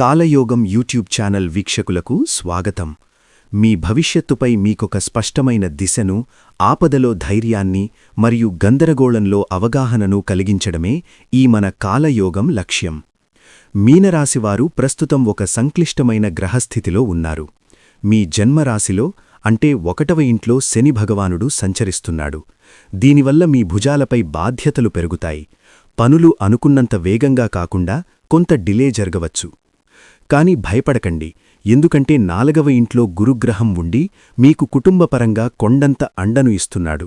కాలయోగం YouTube channel వీక్షకులకు స్వాగతం. మీ భవిష్యత్తుపై మీకొక స్పష్టమైన దిశను ఆపదలో ధైర్యాన్ని మరియు గందరగోళంలో అవగాహనను కలిగించడమే ఈ మన కాలయోగం లక్ష్యం. మీనరాశివారు ప్రస్తుతం ఒక సంక్లిష్టమైన గ్రహస్థితిలో ఉన్నారు. మీ జన్మరాశిలో అంటే ఒకటవ ఇంట్లో శని భగవానుడు సంచరిస్తున్నాడు. దీనివల్ల మీ భుజాలపై బాధ్యతలు పెరుగుతాయి. పనులు అనుకున్నంత వేగంగా కాకుండా కొంత డిలే జరగవచ్చు. కాని భయపడకండి. ఎందుకంటే నాలుగవ ఇంట్లో గురుగ్రహం ఉండి మీకు కుటుంబపరంగా కొండంత అండను ఇస్తున్నాడు.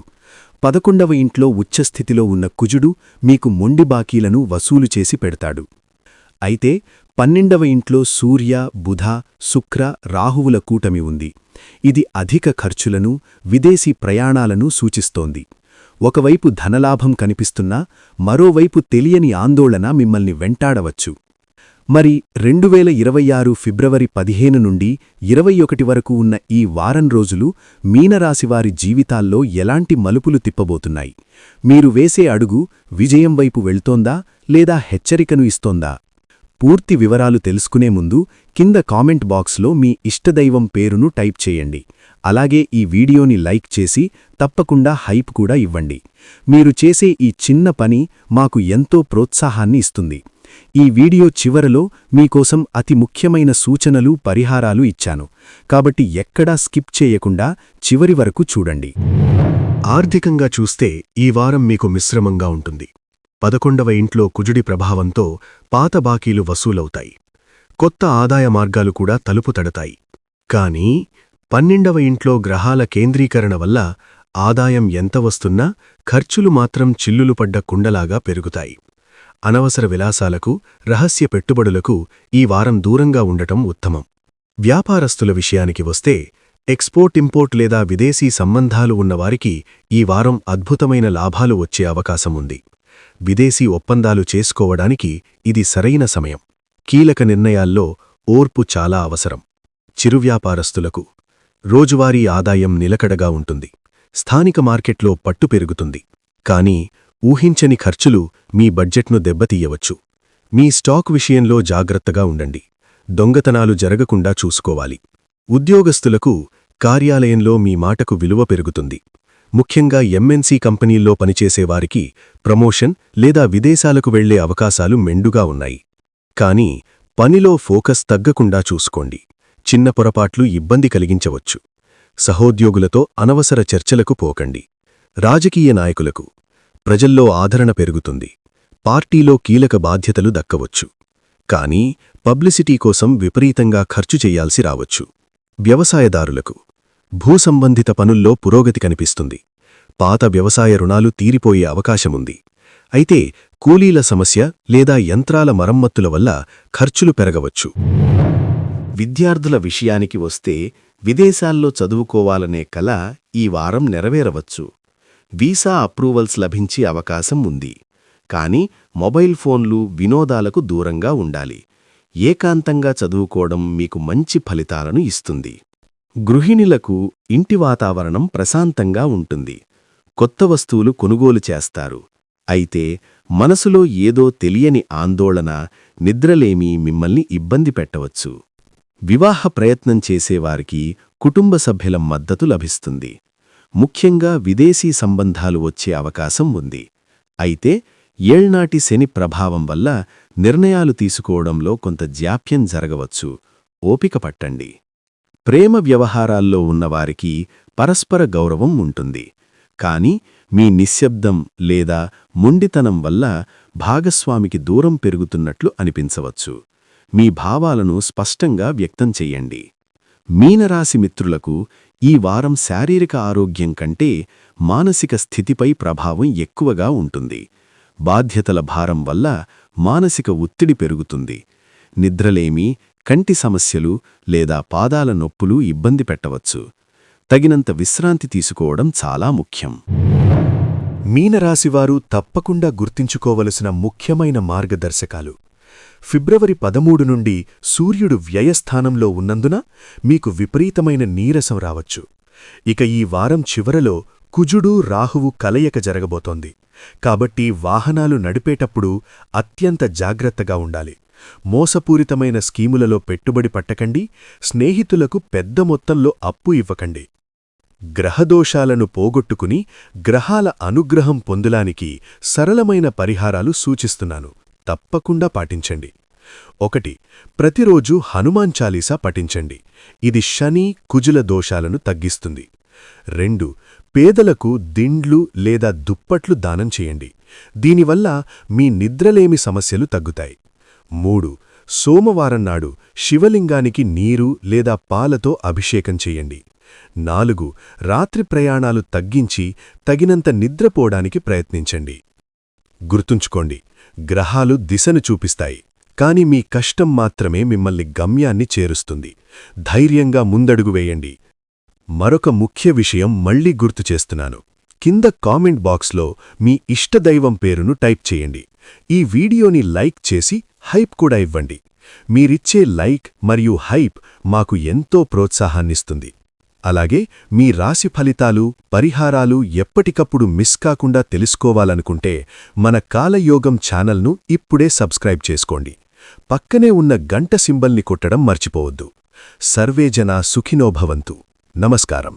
పదకొండవ ఇంట్లో ఉచ్చస్థితిలో ఉన్న కుజుడు మీకు మొండి బాకీలను వసూలు చేసి పెడతాడు. అయితే పన్నెండవ ఇంట్లో సూర్య బుధ శుక్ర రాహువుల కూటమి ఉంది. ఇది అధిక ఖర్చులను విదేశీ ప్రయాణాలను సూచిస్తోంది. ఒకవైపు ధనలాభం కనిపిస్తున్నా మరోవైపు తెలియని ఆందోళన మిమ్మల్ని వెంటాడవచ్చు. మరి రెండు వేల ఇరవై ఆరు ఫిబ్రవరి పదిహేను నుండి ఇరవై ఒకటి వరకు ఉన్న ఈ వారం రోజులు మీనరాశివారి జీవితాల్లో ఎలాంటి మలుపులు తిప్పబోతున్నాయి? మీరు వేసే అడుగు విజయం వైపు వెళ్తోందా లేదా హెచ్చరికను ఇస్తోందా? పూర్తి వివరాలు తెలుసుకునే ముందు కింద కామెంట్ బాక్స్లో మీ ఇష్టదైవం పేరును టైప్ చేయండి. అలాగే ఈ వీడియోని లైక్ చేసి తప్పకుండా హైప్ కూడా ఇవ్వండి. మీరు చేసే ఈ చిన్న పని మాకు ఎంతో ప్రోత్సాహాన్ని ఇస్తుంది. ఈ వీడియో చివరలో మీకోసం అతి ముఖ్యమైన సూచనలు పరిహారాలు ఇచ్చాను. కాబట్టి ఎక్కడా స్కిప్ చేయకుండా చివరి వరకు చూడండి. ఆర్థికంగా చూస్తే ఈ వారం మీకు మిశ్రమంగా ఉంటుంది. పదకొండవ ఇంట్లో కుజుడి ప్రభావంతో పాత బాకీలు వసూలవుతాయి. కొత్త ఆదాయ మార్గాలు కూడా తలుపు తడతాయి. కానీ పన్నెండవ ఇంట్లో గ్రహాల కేంద్రీకరణ వల్ల ఆదాయం ఎంత వస్తున్నా ఖర్చులు మాత్రం చిల్లులు పడ్డ కుండలాగా పెరుగుతాయి. అనవసర విలాసాలకు రహస్య పెట్టుబడులకు ఈ వారం దూరంగా ఉండటం ఉత్తమం. వ్యాపారస్తుల విషయానికి వస్తే ఎక్స్పోర్ట్ ఇంపోర్ట్ లేదా విదేశీ సంబంధాలు ఉన్నవారికి ఈ వారం అద్భుతమైన లాభాలు వచ్చే అవకాశముంది విదేశీ ఒప్పందాలు చేసుకోవడానికి ఇది సరైన సమయం. కీలక నిర్ణయాల్లో ఓర్పు చాలా అవసరం. చిరు వ్యాపారస్తులకు రోజువారీ ఆదాయం నిలకడగా ఉంటుంది. స్థానిక మార్కెట్లో పట్టు పెరుగుతుంది. కానీ ఊహించని ఖర్చులు మీ బడ్జెట్ను దెబ్బతీయవచ్చు. మీ స్టాక్ విషయంలో జాగ్రత్తగా ఉండండి. దొంగతనాలు జరగకుండా చూసుకోవాలి. ఉద్యోగస్తులకు కార్యాలయంలో మీ మాటకు విలువ పెరుగుతుంది. ముఖ్యంగా ఎంఎన్సీ కంపెనీల్లో పనిచేసేవారికి ప్రమోషన్ లేదా విదేశాలకు వెళ్ళే అవకాశాలు మెండుగా ఉన్నాయి. కానీ పనిలో ఫోకస్ తగ్గకుండా చూసుకోండి. చిన్న పొరపాట్లు ఇబ్బంది కలిగించవచ్చు. సహోద్యోగులతో అనవసర చర్చలకు పోకండి. రాజకీయ నాయకులకు ప్రజల్లో ఆదరణ పెరుగుతుంది. పార్టీలో కీలక బాధ్యతలు దక్కవచ్చు. కానీ పబ్లిసిటీ కోసం విపరీతంగా ఖర్చు చేయాల్సి రావచ్చు. వ్యవసాయదారులకు భూసంబంధిత పనుల్లో పురోగతి కనిపిస్తుంది. పాత వ్యవసాయ రుణాలు తీరిపోయే అవకాశముంది. అయితే కూలీల సమస్య లేదా యంత్రాల మరమ్మత్తుల వల్ల ఖర్చులు పెరగవచ్చు. విద్యార్థుల విషయానికి వస్తే విదేశాల్లో చదువుకోవాలనే కల ఈ వారం నెరవేరవచ్చు. వీసా అప్రూవల్స్ లభించే అవకాశం ఉంది. కానీ మొబైల్ ఫోన్లు వినోదాలకు దూరంగా ఉండాలి. ఏకాంతంగా చదువుకోవడం మీకు మంచి ఫలితాలను ఇస్తుంది. గృహిణులకు ఇంటి వాతావరణం ప్రశాంతంగా ఉంటుంది. కొత్త వస్తువులు కొనుగోలు చేస్తారు. అయితే మనసులో ఏదో తెలియని ఆందోళన నిద్రలేమి మిమ్మల్ని ఇబ్బంది పెట్టవచ్చు. వివాహ ప్రయత్నం చేసేవారికి కుటుంబ సభ్యుల మద్దతు లభిస్తుంది. ముఖ్యంగా విదేశీ సంబంధాలు వచ్చే అవకాశం ఉంది. అయితే ఏళ్నాటి శని ప్రభావం వల్ల నిర్ణయాలు తీసుకోవడంలో కొంత జాప్యం జరగవచ్చు. ఓపిక పట్టండి. ప్రేమ వ్యవహారాల్లో ఉన్నవారికి పరస్పర గౌరవం ఉంటుంది. కాని మీ నిశ్శబ్దం లేదా ముండితనం వల్ల భాగస్వామికి దూరం పెరుగుతున్నట్లు అనిపించవచ్చు. మీ భావాలను స్పష్టంగా వ్యక్తం చెయ్యండి మీనరాశి మిత్రులకు ఈ వారం శారీరక ఆరోగ్యం కంటే మానసిక స్థితిపై ప్రభావం ఎక్కువగా ఉంటుంది. బాధ్యతల భారం వల్ల మానసిక ఒత్తిడి పెరుగుతుంది. నిద్రలేమి కంటి సమస్యలు లేదా పాదాల నొప్పులు ఇబ్బంది పెట్టవచ్చు. తగినంత విశ్రాంతి తీసుకోవడం చాలా ముఖ్యం. మీనరాశివారు తప్పకుండా గుర్తించుకోవలసిన ముఖ్యమైన మార్గదర్శకాలు. ఫిబ్రవరి పదమూడు నుండి సూర్యుడు వ్యయస్థానంలో ఉన్నందున మీకు విపరీతమైన నీరసం రావచ్చు. ఇక ఈ వారం చివరలో కుజుడు రాహువు కలయిక జరగబోతోంది. కాబట్టి వాహనాలు నడిపేటప్పుడు అత్యంత జాగ్రత్తగా ఉండాలి. మోసపూరితమైన స్కీములలో పెట్టుబడి పట్టకండి. స్నేహితులకు పెద్ద మొత్తంలో అప్పు ఇవ్వకండి. గ్రహదోషాలను పోగొట్టుకుని గ్రహాల అనుగ్రహం పొందులానికి సరళమైన పరిహారాలు సూచిస్తున్నాను. తప్పకుండా పాటించండి. ఒకటి ప్రతిరోజు హనుమాన్ చాలీసా పఠించండి. ఇది శని కుజుల దోషాలను తగ్గిస్తుంది. రెండు పేదలకు దిండ్లు లేదా దుప్పట్లు దానం చేయండి. దీనివల్ల మీ నిద్రలేమి సమస్యలు తగ్గుతాయి. మూడు సోమవారం నాడు శివలింగానికి నీరు లేదా పాలతో అభిషేకం చేయండి. నాలుగు రాత్రి ప్రయాణాలు తగ్గించి తగినంత నిద్రపోవడానికి ప్రయత్నించండి. గుర్తుంచుకోండి గ్రహాలు దిశను చూపిస్తాయి కాని మీ కష్టం మాత్రమే మిమ్మల్ని గమ్యాన్ని చేరుస్తుంది. ధైర్యంగా ముందడుగు వేయండి. మరొక ముఖ్య విషయం మళ్ళీ గుర్తు చేస్తున్నాను. కింద కామెంట్ బాక్స్లో మీ ఇష్టదైవం పేరును టైప్ చేయండి. ఈ వీడియోని లైక్ చేసి హైప్ కూడా ఇవ్వండి. మీరిచ్చే లైక్ మరియు హైప్ మాకు ఎంతో ప్రోత్సాహాన్నిస్తుంది. అలాగే మీ రాశి ఫలితాలు పరిహారాలు ఎప్పటికప్పుడు మిస్ కాకుండా తెలుసుకోవాలనుకుంటే మన కాలయోగం ఛానల్ను ఇప్పుడే సబ్స్క్రైబ్ చేసుకోండి. పక్కనే ఉన్న గంట సింబల్ని కొట్టడం మర్చిపోవద్దు. సర్వేజన సుఖినోభవంతు నమస్కారం.